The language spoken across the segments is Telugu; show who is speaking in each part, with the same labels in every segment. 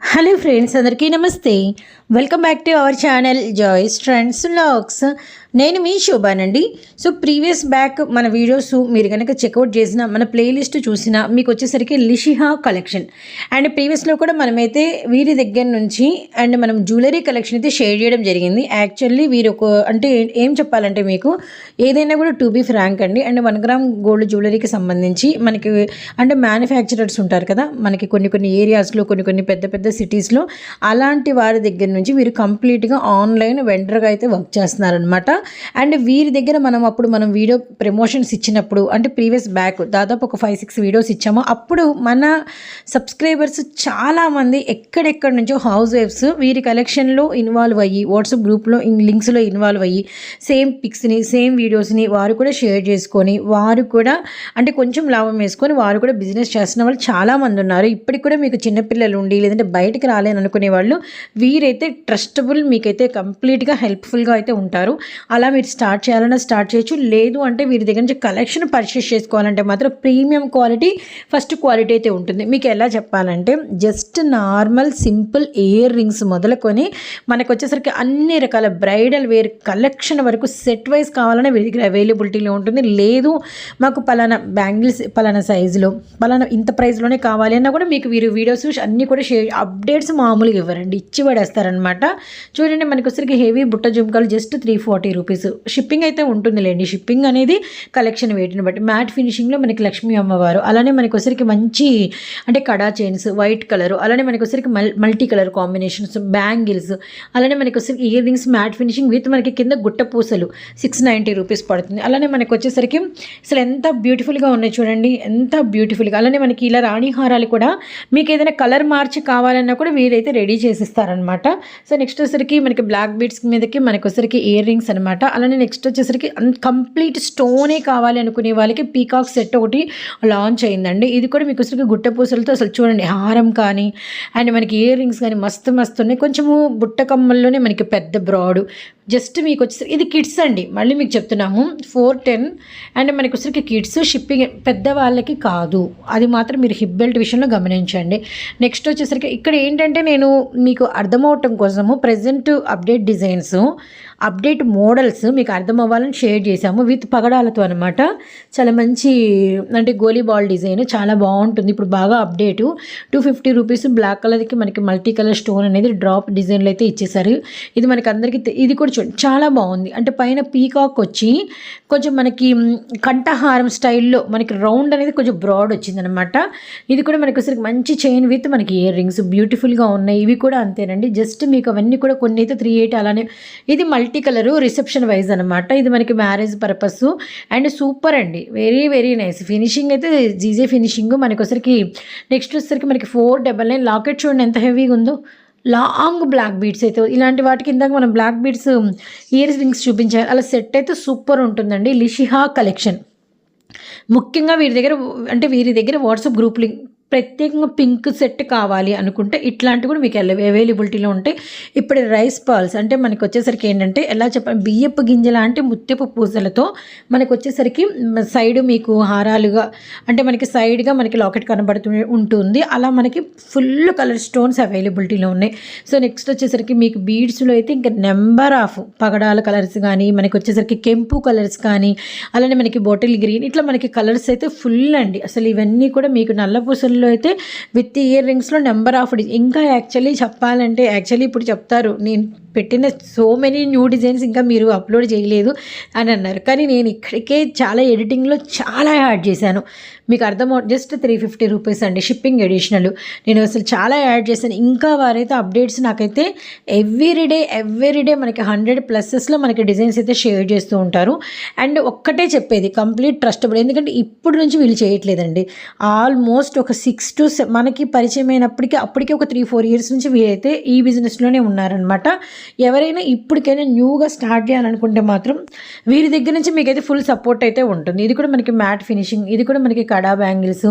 Speaker 1: హలో ఫ్రెండ్స్ అందరికీ నమస్తే. Welcome back to our channel Joy's trends looks నేను మీ శోభానండి. సో ప్రీవియస్ బ్యాక్ మన వీడియోస్ మీరు కనుక చెక్అవుట్ చేసిన మన ప్లేలిస్ట్ చూసిన మీకు వచ్చేసరికి లిషిహా కలెక్షన్. అండ్ ప్రీవియస్లో కూడా మనమైతే వీరి దగ్గర నుంచి అండ్ మనం జ్యువెలరీ కలెక్షన్ అయితే షేర్ చేయడం జరిగింది. యాక్చువల్లీ వీరు ఒక అంటే ఏం చెప్పాలంటే మీకు ఏదైనా కూడా టూ బీ ఫ్రాంక్ అండి. అండ్ వన్ గ్రామ్ గోల్డ్ జ్యువెలరీకి సంబంధించి మనకి అంటే మ్యానుఫ్యాక్చరర్స్ ఉంటారు కదా మనకి కొన్ని కొన్ని ఏరియాస్లో కొన్ని కొన్ని పెద్ద పెద్ద సిటీస్లో అలాంటి వారి దగ్గర నుంచి వీరు కంప్లీట్గా ఆన్లైన్ వెండర్గా అయితే వర్క్ చేస్తున్నారనమాట అండ్ వీరి దగ్గర మనం అప్పుడు మనం వీడియో ప్రమోషన్స్ ఇచ్చినప్పుడు అంటే ప్రీవియస్ బ్యాక్ దాదాపు ఒక ఫైవ్ సిక్స్ వీడియోస్ ఇచ్చాము. అప్పుడు మన సబ్స్క్రైబర్స్ చాలామంది ఎక్కడెక్కడి నుంచో హౌస్ వైఫ్స్ వీరి కలెక్షన్లో ఇన్వాల్వ్ అయ్యి వాట్సాప్ గ్రూప్లో లింక్స్లో ఇన్వాల్వ్ అయ్యి సేమ్ పిక్స్ని సేమ్ వీడియోస్ని వారు కూడా షేర్ చేసుకొని వారు కూడా అంటే కొంచెం లాభం వేసుకొని వారు కూడా బిజినెస్ చేస్తున్న వాళ్ళు చాలామంది ఉన్నారు. ఇప్పటికి కూడా మీకు చిన్నపిల్లలు ఉండి లేదంటే బయటకు రాలేని అనుకునే వాళ్ళు వీరైతే ట్రస్టబుల్ మీకైతే కంప్లీట్గా హెల్ప్ఫుల్గా అయితే ఉంటారు. అలా మీరు స్టార్ట్ చేయాలన్నా స్టార్ట్ చేయొచ్చు. లేదు అంటే వీరి దగ్గర నుంచి కలెక్షన్ పర్చేస్ చేసుకోవాలంటే మాత్రం ప్రీమియం క్వాలిటీ ఫస్ట్ క్వాలిటీ అయితే ఉంటుంది. మీకు ఎలా చెప్పాలంటే just normal simple ear rings మొదలుకొని మనకు వచ్చేసరికి అన్ని రకాల బ్రైడల్ వేర్ కలెక్షన్ వరకు సెట్ వైజ్ కావాలనే వీరి దగ్గర అవైలబిలిటీలో ఉంటుంది. లేదు మాకు పలానా బ్యాంగిల్స్ పలానా సైజులో పలానా ఇంత ప్రైస్లోనే కావాలి అన్నా కూడా మీకు వీరు వీడియోస్ అన్నీ కూడా షేర్ అప్డేట్స్ మామూలుగా ఇవ్వరండి. ఇచ్చి పడేస్తారనమాట చూడండి మనకి వచ్చరికి హెవీ బుట్ట జుంకాలు just three forty rupees shipping అయితే ఉంటుందిలేండి. షిప్పింగ్ అనేది కలెక్షన్ వెయిట్ని బట్టి. మ్యాట్ ఫినిషింగ్లో మనకి లక్ష్మీ అమ్మవారు. అలానే మనకి వచ్చరికి మంచి అంటే కడా చైన్స్ వైట్ కలర్ అలానే మనకి వచ్చరికి మల్ మల్టీ కలర్ కాంబినేషన్స్ బ్యాంగిల్స్ అలానే మనకి వచ్చరికి ear rings matte finishing with మనకి కింద గుట్ట పూసలు సిక్స్ నైంటీ రూపీస్ పడుతుంది. అలానే మనకి వచ్చేసరికి అసలు ఎంత బ్యూటిఫుల్గా ఉన్నాయి చూడండి. ఎంత బ్యూటిఫుల్గా అలానే మనకి ఇలా రాణి హారాలు కూడా మీకు ఏదైనా కలర్ మార్చి కావాలన్నా కూడా వీరైతే రెడీ చేసిస్తారనమాట సో నెక్స్ట్ వచ్చేసరికి మనకి బ్లాక్ బీడ్స్ మీదకి మనకి వచ్చేసరికి ఇయర్ రింగ్స్ అనమాట అలానే నెక్స్ట్ వచ్చేసరికి కంప్లీట్ స్టోనే కావాలి అనుకునే వాళ్ళకి పీకాక్ సెట్ ఒకటి లాంచ్ అయిందండి. ఇది కూడా మీకు వచ్చరికి గుట్ట పూసలతో అసలు చూడండి హారం కానీ అండ్ మనకి ఇయర్ రింగ్స్ కానీ మస్తు మస్తు ఉన్నాయి. కొంచెము బుట్ట కమ్మల్లోనే మనకి పెద్ద బ్రాడ్ జస్ట్ మీకు వచ్చేసరికి ఇది కిడ్స్ అండి. మళ్ళీ మీకు చెప్తున్నాము. ఫోర్ టెన్ అండ్ మనకి వచ్చేసరికి కిడ్స్ షిప్పింగ్ పెద్దవాళ్ళకి కాదు. అది మాత్రం మీరు హిప్ బెల్ట్ విషయంలో గమనించండి. నెక్స్ట్ వచ్చేసరికి ఇక్కడ ఏంటంటే నేను మీకు అర్థమవటం కోసము present update designs update models మీకు అర్థం అవ్వాలని షేర్ చేశాము విత్ పగడాలతో అనమాట చాలా మంచి అంటే గోలీ బాల్ డిజైన్ చాలా బాగుంటుంది. ఇప్పుడు బాగా update two fifty rupees black కలర్కి మనకి మల్టీ కలర్ స్టోన్ అనేది డ్రాప్ డిజైన్లు అయితే ఇచ్చేసారు ఇది మనకి అందరికీ ఇది కూడా చూడండి చాలా బాగుంది. అంటే పైన పీకాక్ వచ్చి కొంచెం మనకి కంఠహారం స్టైల్లో మనకి రౌండ్ అనేది కొంచెం బ్రాడ్ వచ్చిందనమాట ఇది కూడా మనకి ఒకసారి మంచి చైన్ విత్ మనకి ఇయర్ రింగ్స్ బ్యూటిఫుల్గా ఉన్నాయి. ఇవి కూడా అంతేనండి. జస్ట్ మీకు అవన్నీ కూడా కొన్ని అయితే త్రీ ఎయిట్ అలానే. ఇది మల్టీ కలర్ రిసెప్షన్ వైజ్ అనమాట ఇది మనకి మ్యారేజ్ పర్పస్ అండ్ సూపర్ అండి. వెరీ వెరీ నైస్ ఫినిషింగ్ అయితే జీజే ఫినిషింగ్ మనకి ఒకసారికి నెక్స్ట్ వచ్చేసరికి మనకి ఫోర్ డబల్ నైన్ లాకెట్ చూడండి ఎంత హెవీగా ఉందో. లాంగ్ బ్లాక్ బీడ్స్ అయితే ఇలాంటి వాటికి ఇందాక మనం బ్లాక్ బీడ్స్ ఇయర్ రింగ్స్ చూపించాలి అలా సెట్ అయితే సూపర్ ఉంటుందండి. లిషిహా కలెక్షన్. ముఖ్యంగా వీరి దగ్గర అంటే వీరి దగ్గర వాట్సాప్ గ్రూప్ లింక్ ప్రత్యేకంగా పింక్ సెట్ కావాలి అనుకుంటే ఇట్లాంటివి కూడా మీకు అవైలబిలిటీలో ఉంటాయి. ఇప్పుడు రైస్ పాల్స్ అంటే మనకు వచ్చేసరికి ఏంటంటే ఎలా చెప్పాలి బియ్యపు గింజ లాంటి ముత్యపు పూసలతో మనకు వచ్చేసరికి సైడ్ మీకు హారాలుగా అంటే మనకి సైడ్గా మనకి లాకెట్ కనబడుతూ ఉంటుంది. అలా మనకి ఫుల్ కలర్ స్టోన్స్ అవైలబిలిటీలో ఉన్నాయి. సో నెక్స్ట్ వచ్చేసరికి మీకు బీడ్స్లో అయితే ఇంకా నెంబర్ ఆఫ్ పగడాల కలర్స్ కానీ మనకి వచ్చేసరికి కెంపు కలర్స్ కానీ అలానే మనకి బాటిల్ గ్రీన్ ఇట్లా మనకి కలర్స్ అయితే ఫుల్ అండి. అసలు ఇవన్నీ కూడా మీకు నల్ల పూసలు పూసల్లో అయితే విత్ ఇయర్ రింగ్స్లో నెంబర్ ఆఫ్ ఇంకా యాక్చువల్లీ చెప్పాలంటే యాక్చువల్లీ ఇప్పుడు చెప్తారు నేను పెట్టిన సో మెనీ న్యూ డిజైన్స్ ఇంకా మీరు అప్లోడ్ చేయలేదు అని అన్నారు. కానీ నేను ఇక్కడికే చాలా ఎడిటింగ్లో చాలా యాడ్ చేశాను. మీకు అర్థం జస్ట్ త్రీ ఫిఫ్టీ రూపీస్ అండి షిప్పింగ్ అడిషనల్ నేను అసలు చాలా యాడ్ చేశాను. ఇంకా వారైతే అప్డేట్స్ నాకైతే ఎవ్రీడే ఎవ్రీడే మనకి హండ్రెడ్ ప్లస్సెస్లో మనకి డిజైన్స్ అయితే షేర్ చేస్తూ ఉంటారు. అండ్ ఒక్కటే చెప్పేది కంప్లీట్ ట్రస్టబుల్ ఎందుకంటే ఇప్పుడు నుంచి వీళ్ళు చేయట్లేదండి. ఆల్మోస్ట్ ఒక సిక్స్ టు మనకి పరిచయం అయినప్పటికీ అప్పటికే ఒక త్రీ ఫోర్ ఇయర్స్ నుంచి వీరైతే ఈ బిజినెస్లోనే ఉన్నారనమాట ఎవరైనా ఇప్పటికైనా న్యూగా స్టార్ట్ చేయాలనుకుంటే మాత్రం వీరి దగ్గర నుంచి మీకైతే ఫుల్ సపోర్ట్ అయితే ఉంటుంది. ఇది కూడా మనకి మ్యాట్ ఫినిషింగ్ ఇది కూడా మనకి kada bangles.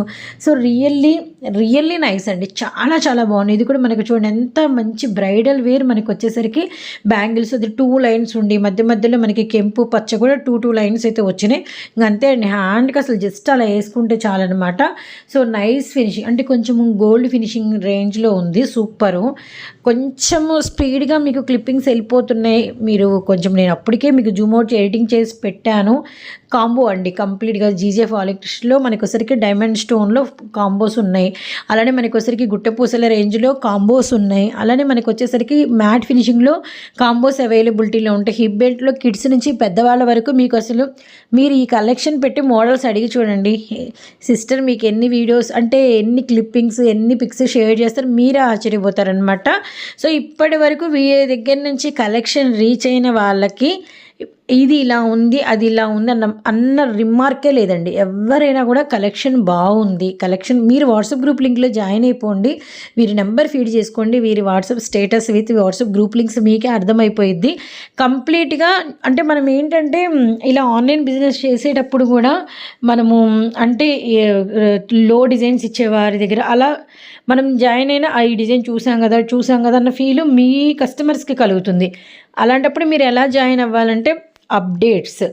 Speaker 1: So really really nice అండి. చాలా చాలా బాగుంది. ఇది కూడా మనకి చూడండి ఎంత మంచి బ్రైడల్ వేర్ మనకు వచ్చేసరికి బ్యాంగిల్స్. అది టూ లైన్స్ ఉండి మధ్య మధ్యలో మనకి కెంపు పచ్చ కూడా టూ టూ లైన్స్ అయితే వచ్చినాయి. అంతే అండి హ్యాండ్కి అసలు జస్ట్ అలా వేసుకుంటే చాలన్నమాట. So nice finishing. అంటే కొంచెం గోల్డ్ ఫినిషింగ్ రేంజ్లో ఉంది సూపరు. కొంచెము స్పీడ్గా మీకు క్లిప్పింగ్స్ వెళ్ళిపోతున్నాయి. మీరు కొంచెం నేను అప్పటికే మీకు జూమ్ అవుట్ ఎడిటింగ్ చేసి పెట్టాను. కాంబో అండి కంప్లీట్గా జీజే ఫాలిక్స్లో మనకు వచ్చేసరికి డైమండ్ స్టోన్లో కాంబోస్ ఉన్నాయి. అలానే మనకు వచ్చేసరికి గుట్టపూసల రేంజ్లో కాంబోస్ ఉన్నాయి. అలానే మనకు వచ్చేసరికి మ్యాట్ ఫినిషింగ్లో కాంబోస్ అవైలబిలిటీలో ఉంటాయి. హిప్ బెల్ట్లో కిడ్స్ నుంచి పెద్దవాళ్ళ వరకు మీకు అసలు మీరు ఈ కలెక్షన్ పెట్టి మోడల్స్ అడిగి చూడండి. సిస్టర్ మీకు ఎన్ని వీడియోస్ అంటే ఎన్ని క్లిప్పింగ్స్ ఎన్ని పిక్స్ షేర్ చేస్తారు మీరే ఆశ్చర్యపోతారనమాట సో ఇప్పటి వరకు వీరి దగ్గర నుంచి కలెక్షన్ రీచ్ అయిన వాళ్ళకి ఇది ఇలా ఉంది అది ఇలా ఉంది అన్న అన్న రిమార్కే లేదండి. ఎవరైనా కూడా కలెక్షన్ బాగుంది. కలెక్షన్ మీరు వాట్సాప్ గ్రూప్ లింక్లో జాయిన్ అయిపోండి. వీరి నెంబర్ ఫీడ్ చేసుకోండి. వీరి WhatsApp status with WhatsApp group links మీకే అర్థమైపోయిద్ది. కంప్లీట్గా అంటే మనం ఏంటంటే ఇలా ఆన్లైన్ బిజినెస్ చేసేటప్పుడు కూడా మనము అంటే లో డిజైన్స్ ఇచ్చేవారి దగ్గర అలా మనం జాయిన్ అయిన ఈ డిజైన్ చూసాం కదా చూసాం కదా అన్న ఫీలు మీ కస్టమర్స్కి కలుగుతుంది. అలాంటప్పుడు మీరు ఎలా జాయిన్ అవ్వాలంటే అప్డేట్స్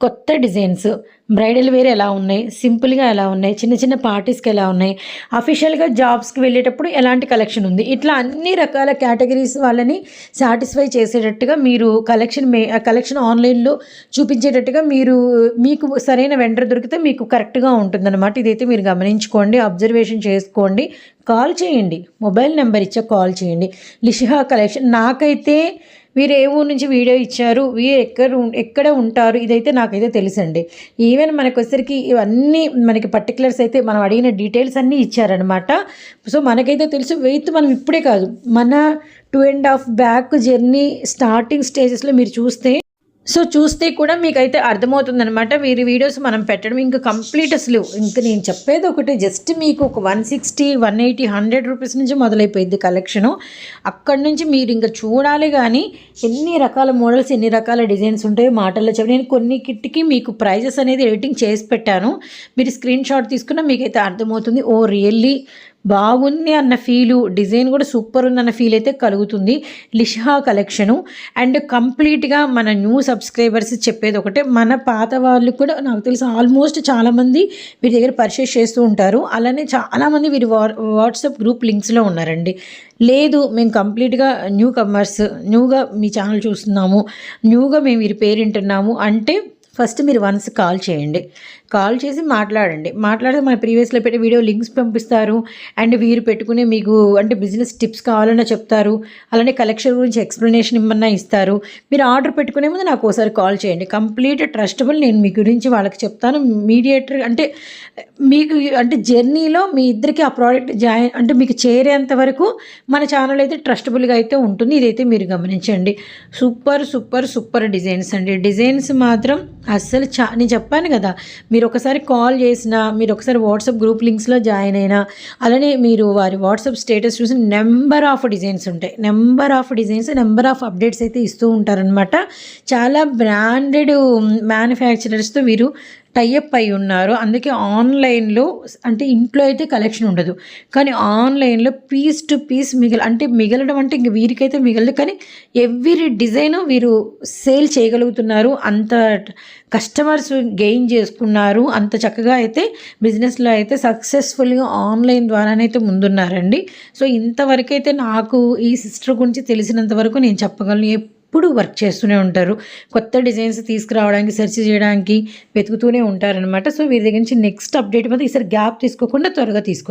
Speaker 1: కొత్త డిజైన్స్ బ్రైడల్ వేర్ ఎలా ఉన్నాయి సింపుల్గా ఎలా ఉన్నాయి చిన్న చిన్న పార్టీస్కి ఎలా ఉన్నాయి అఫీషియల్గా జాబ్స్కి వెళ్ళేటప్పుడు ఎలాంటి కలెక్షన్ ఉంది ఇట్లా అన్ని రకాల కేటగిరీస్ వాళ్ళని సాటిస్ఫై చేసేటట్టుగా మీరు కలెక్షన్ మే కలెక్షన్ ఆన్లైన్లో చూపించేటట్టుగా మీరు మీకు సరైన వెండర్ దొరికితే మీకు కరెక్ట్గా ఉంటుందన్నమాట. ఇదైతే మీరు గమనించుకోండి అబ్జర్వేషన్ చేసుకోండి కాల్ చేయండి మొబైల్ నెంబర్ ఇచ్చా కాల్ చేయండి. లిషిహా కలెక్షన్ నాకైతే వీరు ఏ ఊరు నుంచి వీడియో ఇచ్చారు? వీరు ఎక్కడ ఎక్కడ ఉంటారు? ఇదైతే నాకైతే తెలుసండి. ఈవెన్ మనకు వచ్చరికి ఇవన్నీ మనకి పర్టికులర్స్ అయితే మనం అడిగిన డీటెయిల్స్ అన్నీ ఇచ్చారనమాట సో మనకైతే తెలుసు వెయిత్ మనం ఇప్పుడే కాదు. మన two and half back journey starting స్టేజెస్లో మీరు చూస్తే సో చూస్తే కూడా మీకైతే అర్థమవుతుందనమాట వీరి వీడియోస్ మనం పెట్టడం ఇంకా కంప్లీట్ అసలు. ఇంకా నేను చెప్పేది ఒకటి జస్ట్ మీకు ఒక one sixty one eighty hundred rupees నుంచి మొదలైపోయింది కలెక్షను. అక్కడి నుంచి మీరు ఇంకా చూడాలి కానీ ఎన్ని రకాల మోడల్స్ ఎన్ని రకాల డిజైన్స్ ఉంటాయో మాటల్లో చెప్పి నేను కొన్ని కిట్కి మీకు ప్రైజెస్ అనేది ఎడిటింగ్ చేసి పెట్టాను. మీరు స్క్రీన్ షాట్ తీసుకున్న మీకైతే అర్థమవుతుంది ఓ రియల్లీ బాగుంది అన్న ఫీలు డిజైన్ కూడా సూపర్ ఉందన్న ఫీల్ అయితే కలుగుతుంది. లిషా కలెక్షను అండ్ కంప్లీట్గా మన న్యూ సబ్స్క్రైబర్స్ చెప్పేది ఒకటే మన పాత వాళ్ళు కూడా నాకు తెలిసి ఆల్మోస్ట్ చాలామంది వీరి దగ్గర పర్చేస్ చేస్తూ ఉంటారు. అలానే చాలామంది వీరి వాట్సాప్ గ్రూప్ లింక్స్లో ఉన్నారండి. లేదు మేము కంప్లీట్గా న్యూ కమర్స్ న్యూగా మీ ఛానల్ చూస్తున్నాము న్యూగా మేము వీరి పేరు వింటున్నాము. అంటే ఫస్ట్ మీరు వన్స్ కాల్ చేయండి. కాల్ చేసి మాట్లాడండి. మాట్లాడితే మన ప్రీవియస్లో పెట్టే వీడియో లింక్స్ పంపిస్తారు. అండ్ వీరు పెట్టుకునే మీకు అంటే బిజినెస్ టిప్స్ కావాలన్నా చెప్తారు. అలానే కలెక్షన్ గురించి ఎక్స్ప్లెనేషన్ ఇమ్మన్నా ఇస్తారు. మీరు ఆర్డర్ పెట్టుకునే ముందు నాకు ఒకసారి కాల్ చేయండి. కంప్లీట్ ట్రస్టబుల్ నేను మీ గురించి వాళ్ళకి చెప్తాను. మీడియేటర్ అంటే మీకు అంటే జర్నీలో మీ ఇద్దరికి ఆ ప్రోడక్ట్ జాయిన్ అంటే మీకు చేరేంత వరకు మన ఛానల్ అయితే ట్రస్టబుల్గా అయితే ఉంటుంది. ఇదైతే మీరు గమనించండి. సూపర్ సూపర్ సూపర్ డిజైన్స్ అండి. డిజైన్స్ మాత్రం అస్సలు చా నేను చెప్పాను కదా మీరు ఒకసారి కాల్ చేసినా మీరు ఒకసారి వాట్సాప్ గ్రూప్ లింక్స్లో జాయిన్ అయినా అలానే మీరు వారి వాట్సాప్ స్టేటస్ చూసి నెంబర్ ఆఫ్ డిజైన్స్ ఉంటాయి. Number of designs number of updates అయితే ఇస్తూ ఉంటారనమాట చాలా బ్రాండెడ్ మ్యానుఫ్యాక్చరర్స్తో వీరు టైఅప్ అయి ఉన్నారు. అందుకే ఆన్లైన్లో అంటే ఇంట్లో అయితే కలెక్షన్ ఉండదు. కానీ ఆన్లైన్లో పీస్ టు పీస్ మిగల అంటే మిగలడం అంటే ఇంక వీరికైతే మిగలదు. కానీ ఎవ్రీ డిజైన్ వీరు సేల్ చేయగలుగుతున్నారు. అంత కస్టమర్స్ గెయిన్ చేసుకున్నారు. అంత చక్కగా అయితే బిజినెస్లో అయితే సక్సెస్ఫుల్గా ఆన్లైన్ ద్వారానైతే ముందున్నారండి. సో ఇంతవరకు అయితే నాకు ఈ సిస్టర్ గురించి తెలిసినంత వరకు నేను చెప్పగలను. ఎప్పుడు వర్క్ చేస్తూనే ఉంటారు. కొత్త డిజైన్స్ తీసుకురావడానికి సెర్చ్ చేయడానికి వెతుకుతూనే ఉంటారనమాట సో వీరి దగ్గర నుంచి నెక్స్ట్ అప్డేట్ మాత్రం ఈసారి గ్యాప్ తీసుకోకుండా త్వరగా తీసుకొస్తారు